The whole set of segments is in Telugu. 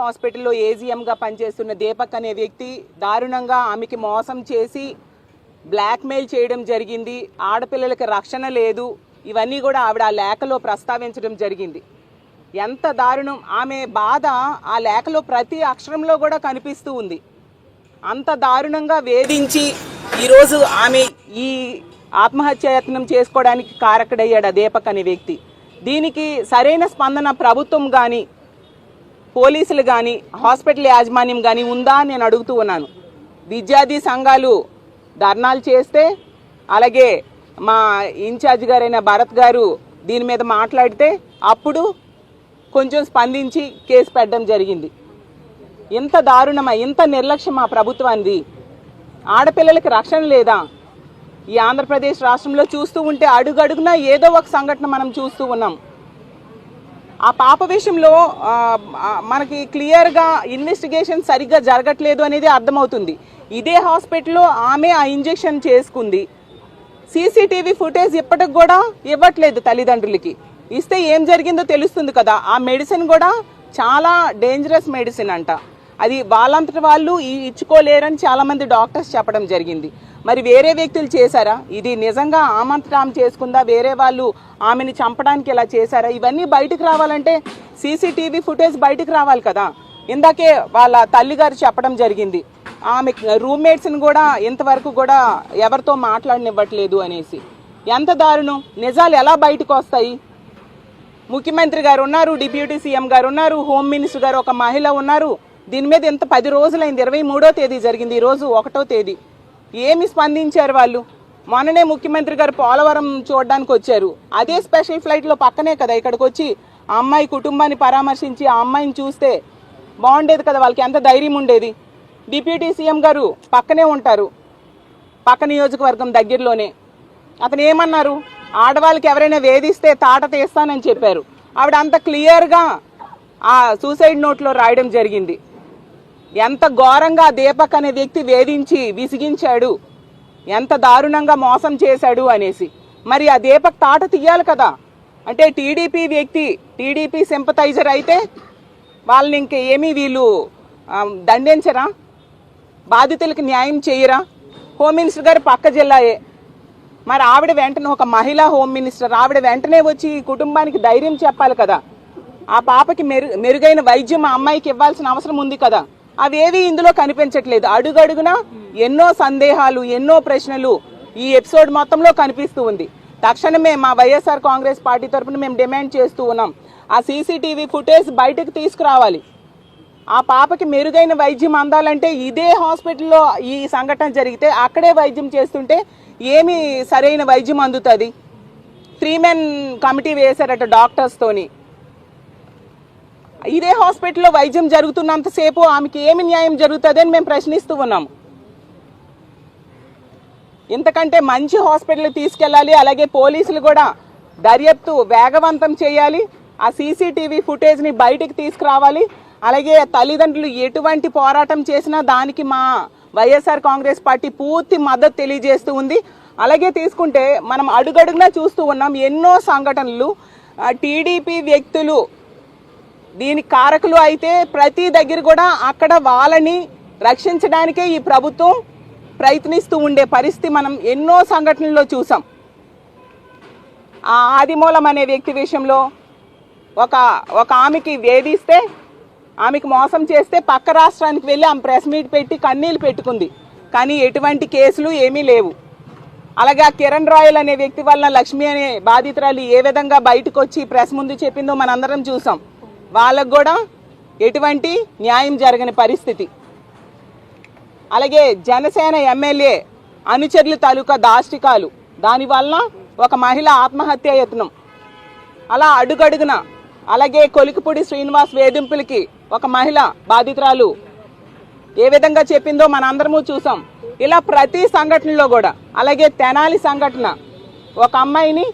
హాస్పిటల్లో ఏజీఎంగా పనిచేస్తున్న దీపక్ అనే వ్యక్తి దారుణంగా ఆమెకి మోసం చేసి బ్లాక్మెయిల్ చేయడం జరిగింది. ఆడపిల్లలకి రక్షణ లేదు. ఇవన్నీ కూడా ఆవిడ ఆ లేఖలో ప్రస్తావించడం జరిగింది. ఎంత దారుణం. ఆమె బాధ ఆ లేఖలో ప్రతి అక్షరంలో కూడా కనిపిస్తూ ఉంది. అంత దారుణంగా వేధించి ఈరోజు ఆమె ఈ ఆత్మహత్యాయత్నం చేసుకోవడానికి కారకుడయ్యాడు ఆ దీపక్ అనే వ్యక్తి. దీనికి సరైన స్పందన ప్రభుత్వం కానీ పోలీసులు కానీ హాస్పిటల్ యాజమాన్యం కానీ ఉందా అని నేను అడుగుతూ ఉన్నాను. విద్యార్థి సంఘాలు ధర్నాలు చేస్తే అలాగే మా ఇన్ఛార్జ్ గారైన భరత్ గారు దీని మీద మాట్లాడితే అప్పుడు కొంచెం స్పందించి కేసు పెట్టడం జరిగింది. ఇంత దారుణమా ఇంత నిర్లక్ష్యం మా ప్రభుత్వానికి ఆడపిల్లలకి రక్షణ లేదా? ఈ ఆంధ్రప్రదేశ్ రాష్ట్రంలో చూస్తూ ఉంటే అడుగడుగునా ఏదో ఒక సంఘటన మనం చూస్తూ ఉన్నాం. ఆ పాప విషయంలో మనకి క్లియర్గా ఇన్వెస్టిగేషన్ సరిగ్గా జరగట్లేదు అనేది అర్థమవుతుంది. ఇదే హాస్పిటల్లో ఆమె ఆ ఇంజెక్షన్ చేసుకుంది. సీసీటీవీ ఫుటేజ్ ఇప్పటికి కూడా ఇవ్వట్లేదు తల్లిదండ్రులకి. ఇస్తే ఏం జరిగిందో తెలుస్తుంది కదా ఆ మెడిసిన్ కూడా చాలా డేంజరస్ మెడిసిన్ అంట. అది వాళ్ళంతటి వాళ్ళు ఇచ్చుకోలేరని చాలామంది డాక్టర్స్ చెప్పడం జరిగింది. మరి వేరే వ్యక్తులు చేశారా? ఇది నిజంగా ఆమంతట ఆమె చేసుకుందా? వేరే వాళ్ళు ఆమెని చంపడానికి ఇలా చేశారా? ఇవన్నీ బయటకు రావాలంటే సీసీటీవీ ఫుటేజ్ బయటకు రావాలి కదా. ఇందాకే వాళ్ళ తల్లిగారు చెప్పడం జరిగింది. ఆమె రూమ్మేట్స్ని కూడా ఇంతవరకు కూడా ఎవరితో మాట్లాడనివ్వట్లేదు అనేసి. ఎంత దారుణం! నిజాలు ఎలా బయటకు వస్తాయి? ముఖ్యమంత్రి గారు ఉన్నారు డిప్యూటీ సీఎం గారు ఉన్నారు హోమ్ మినిస్టర్ గారు ఒక మహిళ ఉన్నారు. దీని మీద ఎంత పది రోజులైంది. ఇరవై మూడో తేదీ జరిగింది. ఈ రోజు ఒకటో తేదీ. ఏమి స్పందించారు వాళ్ళు? మొన్ననే ముఖ్యమంత్రి గారు పోలవరం చూడడానికి వచ్చారు. అదే స్పెషల్ ఫ్లైట్లో పక్కనే కదా ఇక్కడికి వచ్చి ఆ అమ్మాయి కుటుంబాన్ని పరామర్శించి ఆ అమ్మాయిని చూస్తే బాగుండేది కదా వాళ్ళకి ఎంత ధైర్యం ఉండేది? డిప్యూటీ సీఎం గారు పక్కనే ఉంటారు పక్క నియోజకవర్గం దగ్గరలోనే. అతను ఏమన్నారు? ఆడవాళ్ళకి ఎవరైనా వేధిస్తే తాట తీస్తానని చెప్పారు. ఆవిడ అంత క్లియర్గా ఆ సూసైడ్ నోట్లో రాయడం జరిగింది. ఎంత ఘోరంగా దీపక్ అనే వ్యక్తి వేధించి విసిగించాడు ఎంత దారుణంగా మోసం చేశాడు అనేసి. మరి ఆ దీపక్ తాట తీయాలి కదా. అంటే టీడీపీ వ్యక్తి టీడీపీ సింపతైజర్ అయితే వాళ్ళని ఇంక ఏమీ వీళ్ళు దండించరా? బాధితులకు న్యాయం చేయరా? హోమ్ మినిస్టర్ గారు పక్క జిల్లాయే. మరి ఆవిడ వెంటనే ఒక మహిళా హోమ్ మినిస్టర్ ఆవిడ వెంటనే వచ్చి కుటుంబానికి ధైర్యం చెప్పాలి కదా. ఆ పాపకి మెరు మెరుగైన వైద్యం ఆ అమ్మాయికి ఇవ్వాల్సిన అవసరం ఉంది కదా. అవేవి ఇందులో కనిపించట్లేదు. అడుగడుగునా ఎన్నో సందేహాలు ఎన్నో ప్రశ్నలు ఈ ఎపిసోడ్ మొత్తంలో కనిపిస్తూ ఉంది. తక్షణమే మా వైఎస్ఆర్ కాంగ్రెస్ పార్టీ తరఫున మేము డిమాండ్ చేస్తూ ఉన్నాం. ఆ సీసీటీవీ ఫుటేజ్ బయటకు తీసుకురావాలి. ఆ పాపకి మెరుగైన వైద్యం అందాలంటే ఇదే హాస్పిటల్లో ఈ సంఘటన జరిగితే అక్కడే వైద్యం చేస్తుంటే ఏమి సరైన వైద్యం అందుతుంది? త్రీ మెన్ కమిటీ వేశారట డాక్టర్స్తోని ఇదే హాస్పిటల్లో వైద్యం జరుగుతున్నంతసేపు ఆమెకి ఏమి న్యాయం జరుగుతుంది అని మేము ప్రశ్నిస్తూ ఉన్నాము ఇంతకంటే మంచి హాస్పిటల్ తీసుకెళ్ళాలి అలాగే పోలీసులు కూడా దర్యాప్తు వేగవంతం చేయాలి ఆ సీసీటీవీ ఫుటేజ్ని బయటికి తీసుకురావాలి అలాగే తల్లిదండ్రులు ఎటువంటి పోరాటం చేసినా దానికి మా వైఎస్ఆర్ కాంగ్రెస్ పార్టీ పూర్తి మద్దతు తెలియజేస్తూ ఉంది. అలాగే తీసుకుంటే మనం అడుగడుగునా చూస్తూ ఉన్నాం ఎన్నో సంఘటనలు టీడీపీ వ్యక్తులు దీనికి కారకులు అయితే ప్రతి దగ్గర కూడా అక్కడ వాళ్ళని రక్షించడానికే ఈ ప్రభుత్వం ప్రయత్నిస్తూ ఉండే పరిస్థితి మనం ఎన్నో సంఘటనల్లో చూసాం. ఆ ఆదిమూలం అనే వ్యక్తి విషయంలో ఒక ఒక ఆమెకి వేధిస్తే ఆమెకు మోసం చేస్తే పక్క రాష్ట్రానికి వెళ్ళి ఆమె ప్రెస్ మీట్ పెట్టి కన్నీళ్ళు పెట్టుకుంది. కానీ ఎటువంటి కేసులు ఏమీ లేవు. అలాగే ఆ కిరణ్ రాయల్ అనే వ్యక్తి వలన లక్ష్మి అనే బాధితురాలు ఏ విధంగా బయటకు వచ్చి ప్రెస్ ముందు చెప్పిందో మనందరం చూసాం. వాళ్ళకు కూడా ఎటువంటి న్యాయం జరగని పరిస్థితి. అలాగే జనసేన ఎమ్మెల్యే అనుచరుల తాలూకా దాష్టికాలు దానివలన ఒక మహిళ ఆత్మహత్య యత్నం. అలా అడుగడుగున అలాగే కొలికిపూడి శ్రీనివాస్ వేధింపులకి ఒక మహిళ బాధితురాలు. ఏ విధంగా చెప్పిందో మనందరము చూసాం. ఇలా ప్రతి సంఘటనలో కూడా అలాగే తెనాలి సంఘటన ఒక అమ్మాయిని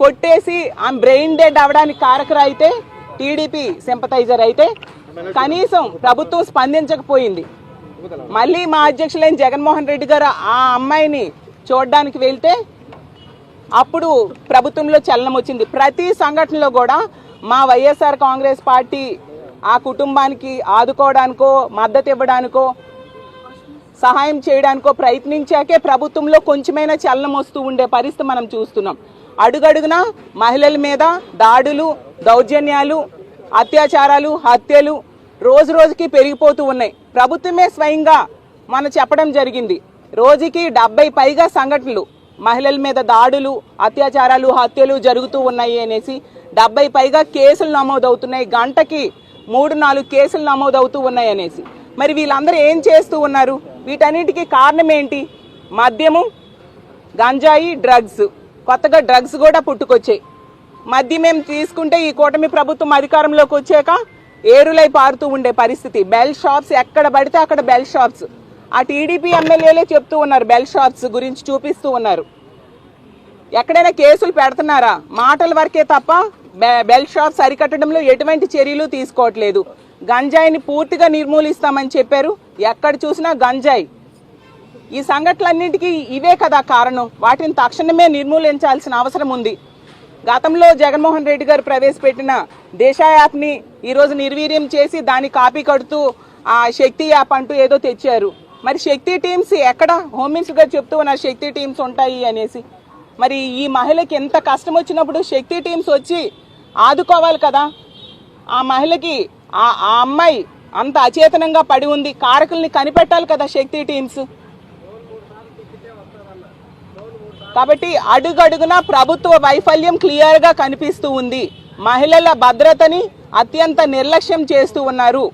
కొట్టేసి ఆమె బ్రెయిన్ డెడ్ అవడానికి కారకరైతే టీడీపీ సింపతైజర్ అయితే కనీసం ప్రభుత్వం స్పందించకపోయింది. మళ్ళీ మా అధ్యక్షులైన జగన్మోహన్ రెడ్డి గారు ఆ అమ్మాయిని చూడడానికి వెళ్తే అప్పుడు ప్రభుత్వంలో చలనం వచ్చింది. ప్రతి సంఘటనలో కూడా మా వైఎస్ఆర్ కాంగ్రెస్ పార్టీ ఆ కుటుంబానికి ఆదుకోవడానికో మద్దతు ఇవ్వడానికో సహాయం చేయడానికో ప్రయత్నించాకే ప్రభుత్వంలో కొంచెమైనా చలనం వస్తూ ఉండే పరిస్థితి మనం చూస్తున్నాం. అడుగడుగునా మహిళల మీద దాడులు దౌర్జన్యాలు అత్యాచారాలు హత్యలు రోజు రోజుకి పెరిగిపోతూ ఉన్నాయి. ప్రభుత్వమే స్వయంగా మన చెప్పడం జరిగింది. రోజుకి డెబ్బై పైగా సంఘటనలు మహిళల మీద దాడులు అత్యాచారాలు హత్యలు జరుగుతూ ఉన్నాయి అనేసి డెబ్బై పైగా కేసులు నమోదవుతున్నాయి. గంటకి మూడు నాలుగు కేసులు నమోదవుతూ ఉన్నాయి అనేసి. మరి వీళ్ళందరూ ఏం చేస్తూ ఉన్నారు? వీటన్నిటికీ కారణం ఏంటి? మద్యము గంజాయి డ్రగ్స్. కొత్తగా డ్రగ్స్ కూడా పుట్టుకొచ్చాయి. మధ్య మేము తీసుకుంటే ఈ కూటమి ప్రభుత్వం అధికారంలోకి వచ్చాక ఏరులై పారుతూ ఉండే పరిస్థితి. బెల్ షాప్స్ ఎక్కడ పడితే అక్కడ బెల్ షాప్స్. ఆ టీడీపీ ఎమ్మెల్యేలే చెప్తూ ఉన్నారు బెల్ షాప్స్ గురించి చూపిస్తూ ఉన్నారు. ఎక్కడైనా కేసులు పెడుతున్నారా? మాటల వరకే తప్ప బె- బెల్ షాప్స్ అరికట్టడంలో ఎటువంటి చర్యలు తీసుకోవట్లేదు. గంజాయిని పూర్తిగా నిర్మూలిస్తామని చెప్పారు. ఎక్కడ చూసినా గంజాయి. ఈ సంఘటనలన్నింటికీ ఇవే కదా కారణం. వాటిని తక్షణమే నిర్మూలించాల్సిన అవసరం ఉంది. గతంలో జగన్మోహన్ రెడ్డి గారు ప్రవేశపెట్టిన దేశ యాప్ని ఈరోజు నిర్వీర్యం చేసి దాన్ని కాపీ కడుతూ ఆ శక్తి యాప్ అంటూ ఏదో తెచ్చారు. మరి శక్తి టీమ్స్ ఎక్కడ? హోమ్ మినిస్టర్ గారు చెప్తూ ఉన్న శక్తి టీమ్స్ ఉంటాయి అనేసి. మరి ఈ మహిళకి ఎంత కష్టం వచ్చినప్పుడు శక్తి టీమ్స్ వచ్చి ఆదుకోవాలి కదా? ఆ మహిళకి ఆ ఆ అమ్మాయి అంత అచేతనంగా పడి ఉంది. కారకుల్ని కనిపెట్టాలి కదా శక్తి టీమ్స్? కాబట్టి అడుగడుగున ప్రభుత్వ వైఫల్యం క్లియర్గా కనిపిస్తూ ఉంది. మహిళల భద్రతని అత్యంత నిర్లక్ష్యం చేస్తూ ఉన్నారు.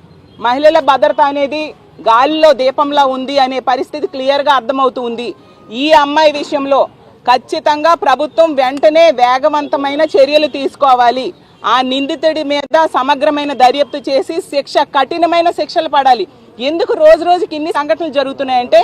మహిళల భద్రత అనేది గాలిలో దీపంలా ఉంది అనే పరిస్థితి క్లియర్గా అర్థమవుతుంది. ఈ అమ్మాయి విషయంలో ఖచ్చితంగా ప్రభుత్వం వెంటనే వేగవంతమైన చర్యలు తీసుకోవాలి. ఆ నిందితుడి మీద సమగ్రమైన దర్యాప్తు చేసి శిక్ష కఠినమైన శిక్షలు పడాలి. ఎందుకు రోజు రోజుకి ఇన్ని సంఘటనలు జరుగుతున్నాయంటే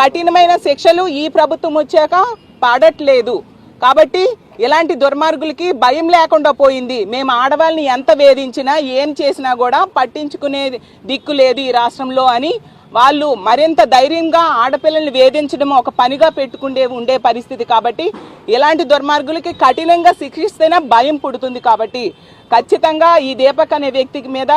కఠినమైన శిక్షలు ఈ ప్రభుత్వం వచ్చాక పడట్లేదు. కాబట్టి ఇలాంటి దుర్మార్గులకి భయం లేకుండా పోయింది. మేము ఆడవాళ్ళని ఎంత వేధించినా ఏం చేసినా కూడా పట్టించుకునే దిక్కు లేదు ఈ రాష్ట్రంలో అని వాళ్ళు మరింత ధైర్యంగా ఆడపిల్లల్ని వేధించడం ఒక పనిగా పెట్టుకుండే ఉండే పరిస్థితి. కాబట్టి ఇలాంటి దుర్మార్గులకి కఠినంగా శిక్షిస్తేనే భయం పుడుతుంది కాబట్టి ఖచ్చితంగా ఈ దీపక్ అనే వ్యక్తికి మీద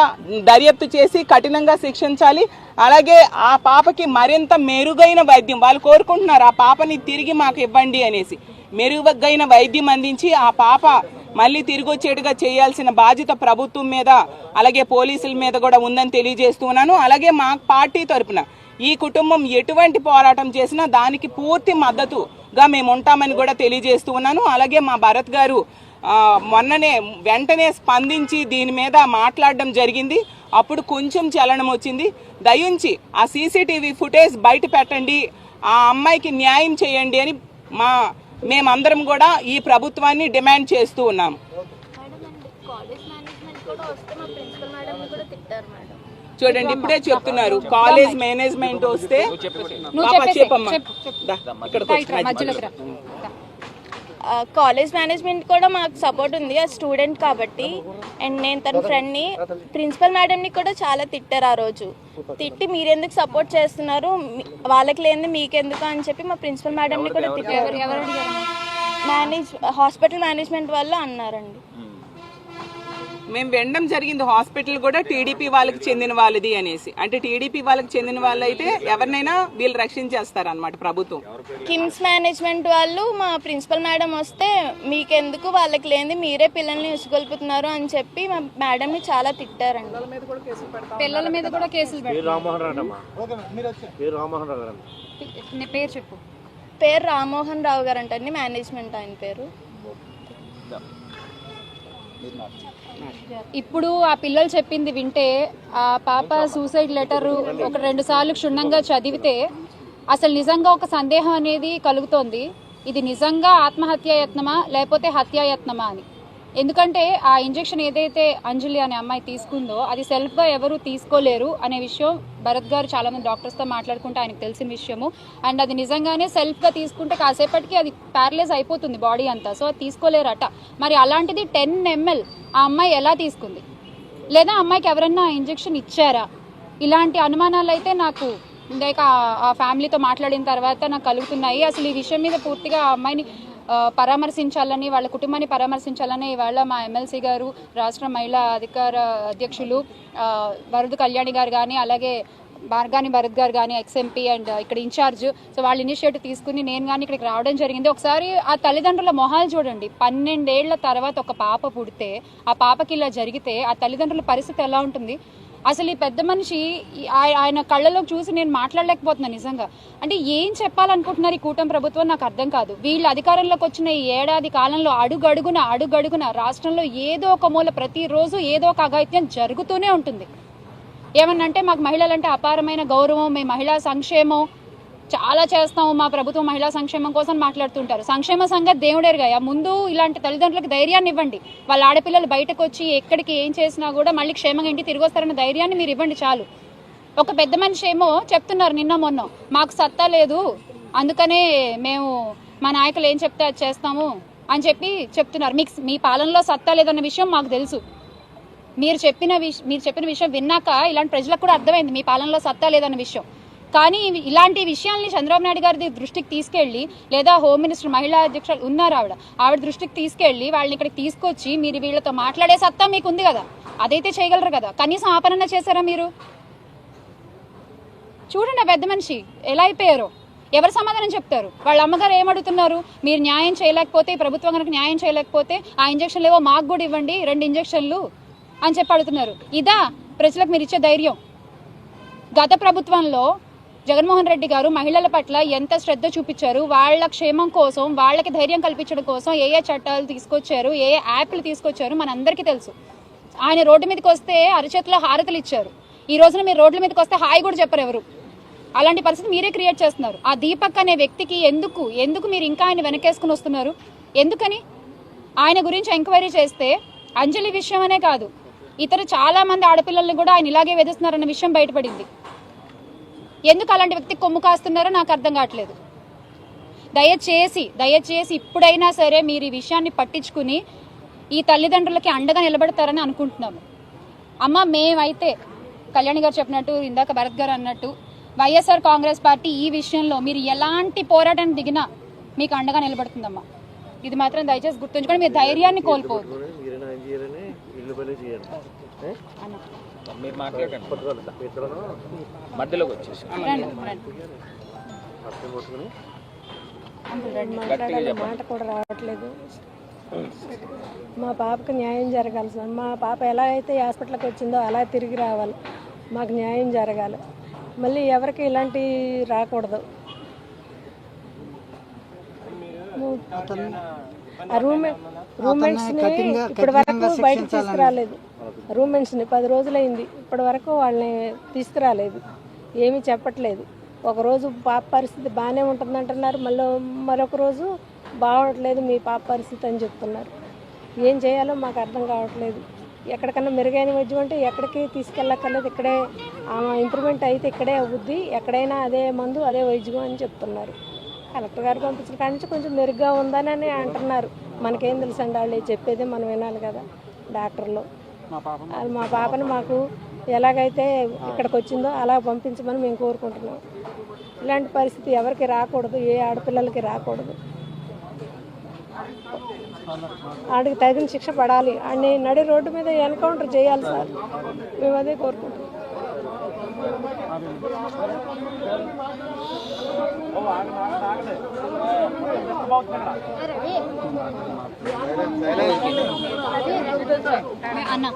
దర్యాప్తు చేసి కఠినంగా శిక్షించాలి. అలాగే ఆ పాపకి మరింత మెరుగైన వైద్యం వాళ్ళు కోరుకుంటున్నారు ఆ పాపని తిరిగి మాకు ఇవ్వండి అనేసి. మెరుగైన వైద్యం అందించి ఆ పాప మళ్ళీ తిరిగి వచ్చేట్టుగా చేయాల్సిన బాధ్యత ప్రభుత్వం మీద అలాగే పోలీసుల మీద కూడా ఉందని తెలియజేస్తున్నాను అలాగే మా పార్టీ తరపున ఈ కుటుంబం ఎటువంటి పోరాటం చేసినా దానికి పూర్తి మద్దతుగా మేము ఉంటామని కూడా తెలియజేస్తూ ఉన్నాను. అలాగే మా భరత్ గారు మొన్ననే వెంటనే స్పందించి దీని మీద మాట్లాడడం జరిగింది. అప్పుడు కొంచెం చలనం వచ్చింది. దయించి ఆ సీసీటీవీ ఫుటేజ్ బయట పెట్టండి. ఆ అమ్మాయికి న్యాయం చేయండి అని మా మేమందరం కూడా ఈ ప్రభుత్వాన్ని డిమాండ్ చేస్తూ ఉన్నాము మేడం అండి కాలేజ్ మేనేజ్మెంట్ కూడా వస్తే మా ప్రిన్సిపల్ మేడం కూడా తిట్టారు మేడం చూడండి ఇప్పుడే చెప్తున్నారు కాలేజ్ మేనేజ్మెంట్ వస్తే చెప్పమ్మా చెప్పు కాలేజ్ మేనేజ్మెంట్ కూడా మాకు సపోర్ట్ ఉంది ఆ స్టూడెంట్ కాబట్టి. అండ్ నేను తన ఫ్రెండ్ని ప్రిన్సిపల్ మేడంని కూడా చాలా తిట్టారు ఆ రోజు. తిట్టి మీరెందుకు సపోర్ట్ చేస్తున్నారు? వాళ్ళకి లేనిది మీకెందుకు అని చెప్పి మా ప్రిన్సిపల్ మేడంని కూడా తిట్టారు. మేనేజ్ హాస్పిటల్ మేనేజ్మెంట్ వల్ల అన్నారండి. మేము వినడం జరిగింది హాస్పిటల్ కూడా టీడీపీ వాళ్ళకి చెందిన వాళ్ళది అనేసి. అంటే టీడీపీ వాళ్ళకి చెందిన వాళ్ళు అయితే ఎవరినైనా వీళ్ళు రక్షించేస్తారు అనమాట ప్రభుత్వం. కిమ్స్ మేనేజ్మెంట్ వాళ్ళు మా ప్రిన్సిపల్ మేడం వస్తే మీకెందుకు వాళ్ళకి లేనిది మీరే పిల్లల్ని ఉసుగొల్పుతున్నారు అని చెప్పి మా మేడంని చాలా తిట్టారండి. పిల్లల మీద కూడా కేసులు పేరు నీ చెప్పు. పేరు రామ్మోహన్ రావు గారు అంటండి మేనేజ్మెంట్ ఆయన పేరు. ఇప్పుడు ఆ పిల్లలు చెప్పింది వింటే ఆ పాప సూసైడ్ లెటర్ ఒక రెండు సార్లు క్షుణ్ణంగా చదివితే అసలు నిజంగా ఒక సందేహం అనేది కలుగుతోంది. ఇది నిజంగా ఆత్మహత్యాయత్నమా? లేకపోతే హత్యాయత్నమా అని. ఎందుకంటే ఆ ఇంజెక్షన్ ఏదైతే అంజలి అనే అమ్మాయి తీసుకుందో అది సెల్ఫ్గా ఎవరు తీసుకోలేరు అనే విషయం భరత్ గారు చాలామంది డాక్టర్స్తో మాట్లాడుకుంటే ఆయనకు తెలిసిన విషయము. అండ్ అది నిజంగానే సెల్ఫ్గా తీసుకుంటే కాసేపటికి అది ప్యారలైజ్ అయిపోతుంది బాడీ అంతా. సో అది తీసుకోలేరట. మరి అలాంటిది టెన్ ఎంఎల్ ఆ అమ్మాయి ఎలా తీసుకుంది? లేదా అమ్మాయికి ఎవరన్నా ఇంజెక్షన్ ఇచ్చారా? ఇలాంటి అనుమానాలు అయితే నాకు ఇందాక ఆ- ఫ్యామిలీతో మాట్లాడిన తర్వాత నాకు కలుగుతున్నాయి. అసలు ఈ విషయం మీద పూర్తిగా ఆ అమ్మాయిని పరామర్శించాలని వాళ్ళ కుటుంబాన్ని పరామర్శించాలని ఇవాళ మా ఎమ్మెల్సీ గారు రాష్ట్ర మహిళా అధికార అధ్యక్షులు ఆ, వరద కళ్యాణి గారు కానీ అలాగే మార్గాని భరత్ గారు కానీ ఎక్స్ఎంపీ అండ్ ఇక్కడ ఇన్ఛార్జ్. సో వాళ్ళ ఇనిషియేటివ్ తీసుకుని నేను కానీ ఇక్కడికి రావడం జరిగింది. ఒకసారి ఆ తల్లిదండ్రుల మొహాలు చూడండి. పన్నెండేళ్ళ తర్వాత ఒక పాప పుడితే ఆ పాపకి ఇలా జరిగితే ఆ తల్లిదండ్రుల పరిస్థితి ఎలా ఉంటుంది? అసలు ఈ పెద్ద మనిషి ఆయన కళ్ళలో చూసి నేను మాట్లాడలేకపోతున్నాను నిజంగా. అంటే ఏం చెప్పాలనుకుంటున్నారు ఈ కూటమి ప్రభుత్వం నాకు అర్థం కాదు. వీళ్ళు అధికారంలోకి వచ్చిన ఈ ఏడాది కాలంలో అడుగడుగున అడుగడుగున రాష్ట్రంలో ఏదో ఒక మూల ప్రతిరోజు ఏదో ఒక అఘాయిత్యం జరుగుతూనే ఉంటుంది. ఏమన్నంటే మాకు మహిళలంటే అపారమైన గౌరవం మేము మహిళా సంక్షేమం చాలా చేస్తాము మా ప్రభుత్వం మహిళా సంక్షేమం కోసం మాట్లాడుతుంటారు. సంక్షేమ సంఘ దేవుడేరుగా. ముందు ఇలాంటి తల్లిదండ్రులకు ధైర్యాన్ని ఇవ్వండి. వాళ్ళ ఆడపిల్లలు బయటకు వచ్చి ఎక్కడికి ఏం చేసినా కూడా మళ్ళీ క్షేమంగా ఇంటి తిరిగి వస్తారన్న ధైర్యాన్ని మీరు ఇవ్వండి చాలు. ఒక పెద్ద మనిషి ఏమో చెప్తున్నారు నిన్న మొన్న మాకు సత్తా లేదు అందుకనే మేము మా నాయకులు ఏం చెప్తే అది చేస్తాము అని చెప్పి చెప్తున్నారు. మీకు మీ పాలనలో సత్తా లేదన్న విషయం మాకు తెలుసు. మీరు చెప్పిన విషయం మీరు చెప్పిన విషయం విన్నాక ఇలాంటి ప్రజలకు కూడా అర్థమైంది మీ పాలనలో సత్తా లేదన్న విషయం. కానీ ఇలాంటి విషయాల్ని చంద్రబాబు నాయుడు గారి దృష్టికి తీసుకెళ్ళి లేదా హోమ్ మినిస్టర్ మహిళా అధ్యక్షులు ఉన్నారు ఆవిడ. ఆవిడ దృష్టికి తీసుకెళ్ళి వాళ్ళని ఇక్కడికి తీసుకొచ్చి మీరు వీళ్ళతో మాట్లాడే సత్తా మీకు ఉంది కదా. అదైతే చేయగలరు కదా. కనీసం ఆపరణ చేశారా మీరు? చూడండి పెద్ద మనిషి ఎలా అయిపోయారో. ఎవరు సమాధానం చెప్తారు? వాళ్ళ అమ్మగారు ఏమడుగుతున్నారు? మీరు న్యాయం చేయలేకపోతే ప్రభుత్వం కనుక న్యాయం చేయలేకపోతే ఆ ఇంజక్షన్లు ఏవో మాకు కూడా ఇవ్వండి రెండు ఇంజక్షన్లు అని చెప్పి అడుగుతున్నారు. ఇదా ప్రజలకు మీరు ఇచ్చే ధైర్యం. గత ప్రభుత్వంలో జగన్మోహన్ రెడ్డి గారు మహిళల పట్ల ఎంత శ్రద్ధ చూపించారు? వాళ్ళ క్షేమం కోసం వాళ్ళకి ధైర్యం కల్పించడం కోసం ఏ ఏ చట్టాలు తీసుకొచ్చారు? ఏ ఏ యాప్లు తీసుకొచ్చారు? మనందరికీ తెలుసు. ఆయన రోడ్డు మీదకి వస్తే అరచేతిలో హారతలు ఇచ్చారు. ఈ రోజున మీరు రోడ్ల మీదకి వస్తే హాయి కూడా చెప్పరు ఎవరు. అలాంటి పరిస్థితి మీరే క్రియేట్ చేస్తున్నారు. ఆ దీపక్ అనే వ్యక్తికి ఎందుకు ఎందుకు మీరు ఇంకా ఆయన వెనకేసుకుని వస్తున్నారు? ఎందుకని? ఆయన గురించి ఎంక్వైరీ చేస్తే అంజలి విషయం అనే కాదు ఇతర చాలా మంది ఆడపిల్లల్ని కూడా ఆయన ఇలాగే వేధిస్తున్నారన్న విషయం బయటపడింది. ఎందుకు అలాంటి వ్యక్తికి కొమ్ము కాస్తున్నారో నాకు అర్థం కావట్లేదు. దయచేసి దయచేసి ఇప్పుడైనా సరే మీరు ఈ విషయాన్ని పట్టించుకుని ఈ తల్లిదండ్రులకి అండగా నిలబడతారని అనుకుంటున్నాము. అమ్మ మేమైతే కళ్యాణి గారు చెప్పినట్టు ఇందాక భరత్ గారు అన్నట్టు వైఎస్ఆర్ కాంగ్రెస్ పార్టీ ఈ విషయంలో మీరు ఎలాంటి పోరాటం దిగినా మీకు అండగా నిలబడుతుందమ్మా. ఇది మాత్రం దయచేసి గుర్తుంచుకొని మీరు ధైర్యాన్ని కోల్పోవద్దు. చేయండి మీరు మాట్లాడండి. మధ్యలోకి వచ్చేసి మాట కూడా రావట్లేదు. మా పాపకు న్యాయం జరగాలి సార్. మా పాప ఎలా అయితే హాస్పిటల్కి వచ్చిందో అలా తిరిగి రావాలి. మాకు న్యాయం జరగాలి. మళ్ళీ ఎవరికి ఇలాంటి రాకూడదు. ఆ రూమ్ రూమ్మేట్స్ని ఇప్పటి వరకు బయటకు తీసుకురాలేదు. రూమ్మేట్స్ని పది రోజులైంది. ఇప్పటి వరకు వాళ్ళని తీసుకురాలేదు. ఏమీ చెప్పట్లేదు. ఒక రోజు పాప పరిస్థితి బాగానే ఉంటుంది అంటున్నారు మళ్ళీ మరొక రోజు బాగోట్లేదు మీ పాప పరిస్థితి అని చెప్తున్నారు. ఏం చేయాలో మాకు అర్థం కావట్లేదు. ఎక్కడికన్నా మెరుగైన వైద్యం అంటే ఎక్కడికి తీసుకెళ్ళక్కర్లేదు. ఇక్కడే ఇంప్రూవ్మెంట్ అయితే ఇక్కడే అవుద్ది. ఎక్కడైనా అదే మందు అదే వైద్యం అని చెప్తున్నారు. కలెక్టర్ గారు పంపించిన కాడి నుంచి కొంచెం మెరుగ్గా ఉందని అంటున్నారు. మనకేం తెలుసండి వాళ్ళు చెప్పేది మనం వినాలి కదా డాక్టర్లు. మా పాపను మాకు ఎలాగైతే ఇక్కడికి వచ్చిందో అలా పంపించమని మేము కోరుకుంటున్నాం. ఇలాంటి పరిస్థితి ఎవరికి రాకూడదు ఏ ఆడపిల్లలకి రాకూడదు. ఆడికి తగిన శిక్ష పడాలి. ఆడిని నడి రోడ్డు మీద ఎన్కౌంటర్ చేయాలి సార్. మేము అదే కోరుకుంటున్నాం. అన్న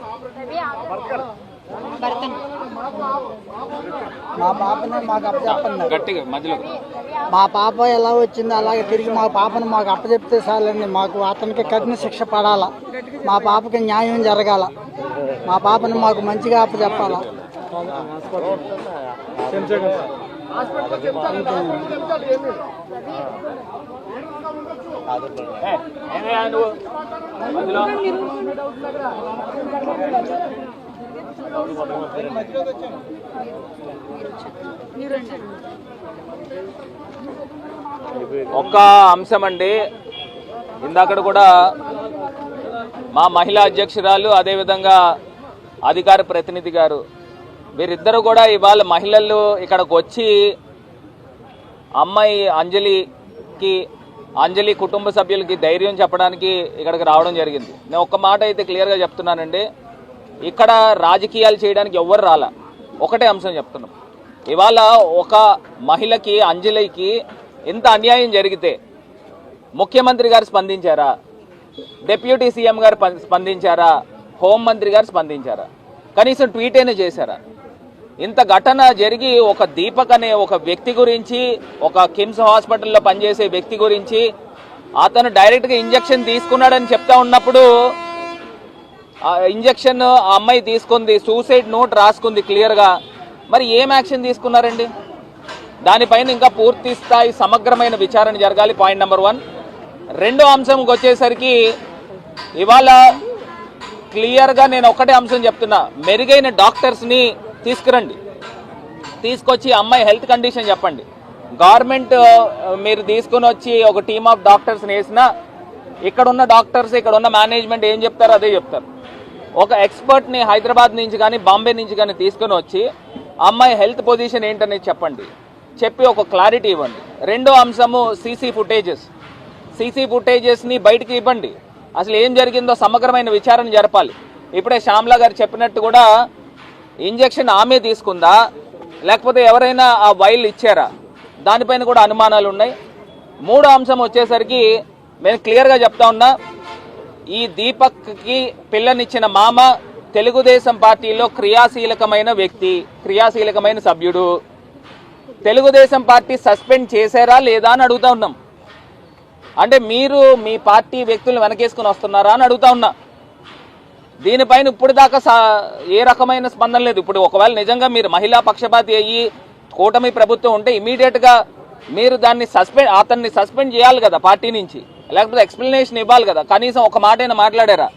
భరతన్ మా పాపని మాకు అప్పచెప్పండి గట్టిగా మధ్యలోకి మా పాప ఎలా వచ్చిందో అలాగే తిరిగి మా పాపను మాకు అప్పచెప్తే చాలండి. మాకు అతనికి కఠిన శిక్ష పడాలా. మా పాపకి న్యాయం జరగాల. మా పాపను మాకు మంచిగా అప్పచెప్పాలా. మధ్యలో ఒక్క అంశం అండి. ఇందాకడ కూడా మా మహిళా అధ్యక్షురాలు అదేవిధంగా అధికార ప్రతినిధి గారు వీరిద్దరు కూడా ఇవాళ మహిళలు ఇక్కడికి వచ్చి అమ్మాయి అంజలికి అంజలి కుటుంబ సభ్యులకి ధైర్యం చెప్పడానికి ఇక్కడికి రావడం జరిగింది. నేను ఒక్క మాట అయితే క్లియర్గా చెప్తున్నానండి. ఇక్కడ రాజకీయాలు చేయడానికి ఎవ్వరు రాలా. ఒకటే అంశం చెప్తున్నాం. ఇవాళ ఒక మహిళకి అంజలికి ఇంత అన్యాయం జరిగితే ముఖ్యమంత్రి గారు స్పందించారా? డిప్యూటీ సీఎం గారు స్పందించారా? హోంమంత్రి గారు స్పందించారా? కనీసం ట్వీట్ అయినా చేశారా? ఇంత ఘటన జరిగి ఒక దీపక్ అనే ఒక వ్యక్తి గురించి ఒక కిమ్స్ హాస్పిటల్లో పనిచేసే వ్యక్తి గురించి అతను డైరెక్ట్గా ఇంజెక్షన్ తీసుకున్నాడని చెప్తా ఉన్నప్పుడు ఇంజక్షన్ ఆ అమ్మాయి తీసుకుంది సూసైడ్ నోట్ రాసుకుంది క్లియర్గా. మరి ఏం యాక్షన్ తీసుకున్నారండి? దానిపైన ఇంకా పూర్తి స్థాయి సమగ్రమైన విచారణ జరగాలి పాయింట్ నెంబర్ వన్. రెండో అంశంకి వచ్చేసరికి ఇవాళ క్లియర్గా నేను ఒకటే అంశం చెప్తున్నా. మెరుగైన డాక్టర్స్ని తీసుకురండి. తీసుకొచ్చి అమ్మాయి హెల్త్ కండిషన్ చెప్పండి. గవర్నమెంట్ మీరు తీసుకుని వచ్చి ఒక టీమ్ ఆఫ్ డాక్టర్స్ని వేసినా ఇక్కడ ఉన్న డాక్టర్స్ ఇక్కడ ఉన్న మేనేజ్మెంట్ ఏం చెప్తారో అదే చెప్తారు. ఒక ఎక్స్పర్ట్ని హైదరాబాద్ నుంచి కానీ బాంబే నుంచి కానీ తీసుకుని వచ్చి అమ్మాయి హెల్త్ పొజిషన్ ఏంటనేది చెప్పండి. చెప్పి ఒక క్లారిటీ ఇవ్వండి. రెండో అంశము సీసీ ఫుటేజెస్. సీసీ ఫుటేజెస్ని బయటికి ఇవ్వండి. అసలు ఏం జరిగిందో సమగ్రమైన విచారణ జరపాలి. ఇప్పుడే శ్యామ్లా గారు చెప్పినట్టు కూడా ఇంజెక్షన్ ఆమె తీసుకుందా? లేకపోతే ఎవరైనా ఆ వైల్ ఇచ్చారా? దానిపైన కూడా అనుమానాలు ఉన్నాయి. మూడో అంశం వచ్చేసరికి నేను క్లియర్గా చెప్తా ఉన్నా ఈ దీపక్కి పిల్లనిచ్చిన మామ తెలుగుదేశం పార్టీలో క్రియాశీలకమైన వ్యక్తి క్రియాశీలకమైన సభ్యుడు. తెలుగుదేశం పార్టీ సస్పెండ్ చేశారా లేదా అని అడుగుతా ఉన్నాం. అంటే మీరు మీ పార్టీ వ్యక్తులు వెనకేసుకుని వస్తున్నారా అని అడుగుతా ఉన్నా. దీనిపైన ఇప్పుడు దాకా సా- ఏ రకమైన స్పందన లేదు. ఇప్పుడు ఒకవేళ నిజంగా మీరు మహిళా పక్షపాతి అయ్యి కూటమి ప్రభుత్వం ఉంటే ఇమీడియట్గా మీరు దాన్ని సస్పెండ్ అతన్ని సస్పెండ్ చేయాలి కదా పార్టీ నుంచి. లేకపోతే ఎక్స్ప్లెనేషన్ ఇవ్వాలి కదా. కనీసం ఒక మాట అయినా మాట్లాడారా?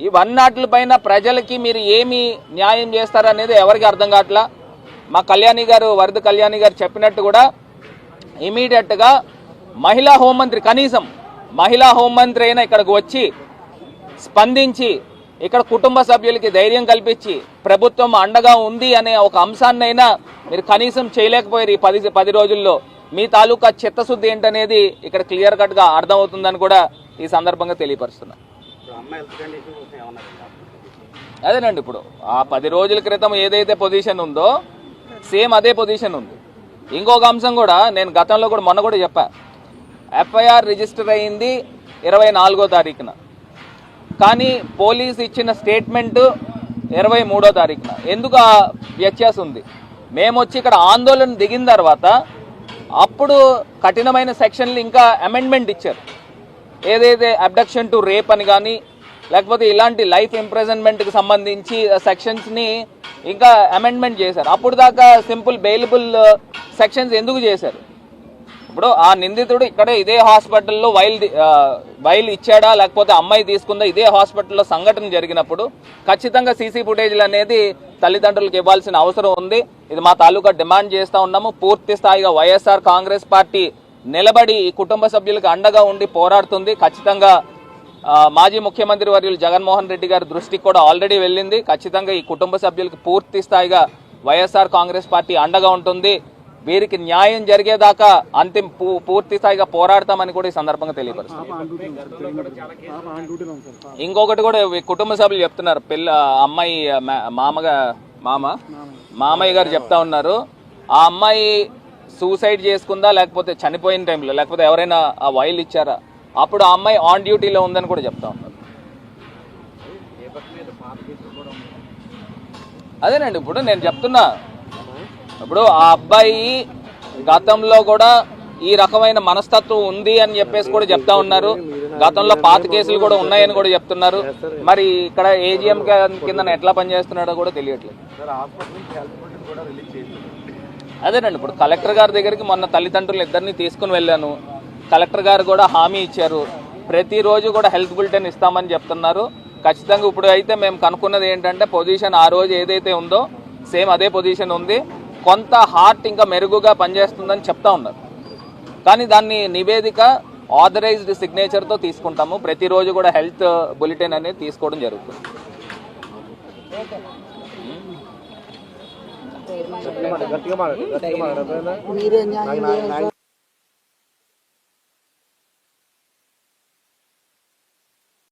ఈ వన్ నాట్ల పైన ప్రజలకి మీరు ఏమి న్యాయం చేస్తారనేది ఎవరికి అర్థం కావట్లా? మా కళ్యాణి గారు వరద కళ్యాణి గారు చెప్పినట్టు కూడా ఇమీడియట్గా మహిళా హోంమంత్రి కనీసం మహిళా హోంమంత్రి అయినా ఇక్కడికి వచ్చి స్పందించి ఇక్కడ కుటుంబ సభ్యులకి ధైర్యం కల్పించి ప్రభుత్వం అండగా ఉంది అనే ఒక అంశాన్నైనా మీరు కనీసం చేయలేకపోయారు ఈ పది పది రోజుల్లో. మీ తాలూకా చిత్తశుద్ధి ఏంటనేది ఇక్కడ క్లియర్ కట్గా అర్థమవుతుందని కూడా ఈ సందర్భంగా తెలియపరుస్తున్నా. అదేనండి ఇప్పుడు. ఆ పది రోజుల క్రితం ఏదైతే పొజిషన్ ఉందో సేమ్ అదే పొజిషన్ ఉంది. ఇంకొక అంశం కూడా నేను గతంలో కూడా మొన్న కూడా చెప్పా. ఎఫ్ఐఆర్ రిజిస్టర్ అయింది ఇరవై నాలుగో తారీఖున. కానీ పోలీస్ ఇచ్చిన స్టేట్మెంట్ ఇరవై మూడో తారీఖున. ఎందుకు ఆ వ్యత్యాసం ఉంది? మేము వచ్చి ఇక్కడ ఆందోళన దిగిన తర్వాత అప్పుడు కఠినమైన సెక్షన్లు ఇంకా అమెండ్మెంట్ ఇచ్చారు. ఏదైతే అబ్డక్షన్ టు రేప్ అని కానీ లేకపోతే ఇలాంటి లైఫ్ ఇంప్రెజన్మెంట్కి సంబంధించి సెక్షన్స్ని ఇంకా అమెండ్మెంట్ చేశారు. అప్పుడు దాకా సింపుల్ బెయిలబుల్ సెక్షన్స్ ఎందుకు చేశారు? ఇప్పుడు ఆ నిందితుడు ఇక్కడే ఇదే హాస్పిటల్లో వైల్ బయలు వైల్ ఇచ్చాడా లేకపోతే అమ్మాయి తీసుకుందా ఇదే హాస్పిటల్లో సంఘటన జరిగినప్పుడు ఖచ్చితంగా సీసీ ఫుటేజ్లు అనేది తల్లిదండ్రులకు ఇవ్వాల్సిన అవసరం ఉంది. ఇది మా తాలూకా డిమాండ్ చేస్తూ ఉన్నాము. పూర్తి స్థాయిగా వైఎస్ఆర్ కాంగ్రెస్ పార్టీ నిలబడి ఈ కుటుంబ సభ్యులకు అండగా ఉండి పోరాడుతుంది. ఖచ్చితంగా మాజీ ముఖ్యమంత్రి వర్యులు జగన్మోహన్ రెడ్డి గారి దృష్టికి కూడా ఆల్రెడీ వెళ్ళింది. ఖచ్చితంగా ఈ కుటుంబ సభ్యులకు పూర్తి స్థాయిగా వైఎస్ఆర్ కాంగ్రెస్ పార్టీ అండగా ఉంటుంది. వీరికి న్యాయం జరిగేదాకా అంతిమ పూ- పూర్తి స్థాయిగా పోరాడతామని కూడా ఈ సందర్భంగా తెలియపరుస్తుంది. ఇంకొకటి కూడా కుటుంబ సభ్యులు చెప్తున్నారు. పిల్ల అమ్మాయి మామగా మామ? మామయ్య. గారు చెప్తా ఉన్నారు. ఆ అమ్మాయి సూసైడ్ చేసుకుందా లేకపోతే చనిపోయిన టైంలో లేకపోతే ఎవరైనా ఆ వైల్ ఇచ్చారా? అప్పుడు ఆ అమ్మాయి ఆన్ డ్యూటీలో ఉందని కూడా చెప్తా ఉన్నారు. అదేనండి ఇప్పుడు నేను చెప్తున్నా. ఇప్పుడు ఆ అబ్బాయి గతంలో కూడా ఈ రకమైన మనస్తత్వం ఉంది అని చెప్పేసి కూడా చెప్తా ఉన్నారు. గతంలో పాత కేసులు కూడా ఉన్నాయని కూడా చెప్తున్నారు. మరి ఇక్కడ ఏజిఎం కింద ఎట్లా పనిచేస్తున్నాడో కూడా తెలియట్లేదు. అదేనండి ఇప్పుడు కలెక్టర్ గారి దగ్గరికి మొన్న తల్లిదండ్రులు ఇద్దరిని తీసుకుని వెళ్ళాను. కలెక్టర్ గారు కూడా హామీ ఇచ్చారు. ప్రతిరోజు కూడా హెల్త్ బులెటిన్ ఇస్తామని చెప్తున్నారు. ఖచ్చితంగా ఇప్పుడు అయితే మేము కనుక్కున్నది ఏంటంటే పొజిషన్ ఆ రోజు ఏదైతే ఉందో సేమ్ అదే పొజిషన్ ఉంది. కొంత హార్ట్ ఇంకా మెరుగుగా పనిచేస్తుందని చెప్తా ఉన్నారు. కానీ దాన్ని నివేదిక ఆథరైజ్డ్ సిగ్నేచర్తో తీసుకుంటాము. ప్రతిరోజు కూడా హెల్త్ బులెటిన్ అనేది తీసుకోవడం జరుగుతుంది. మీరే.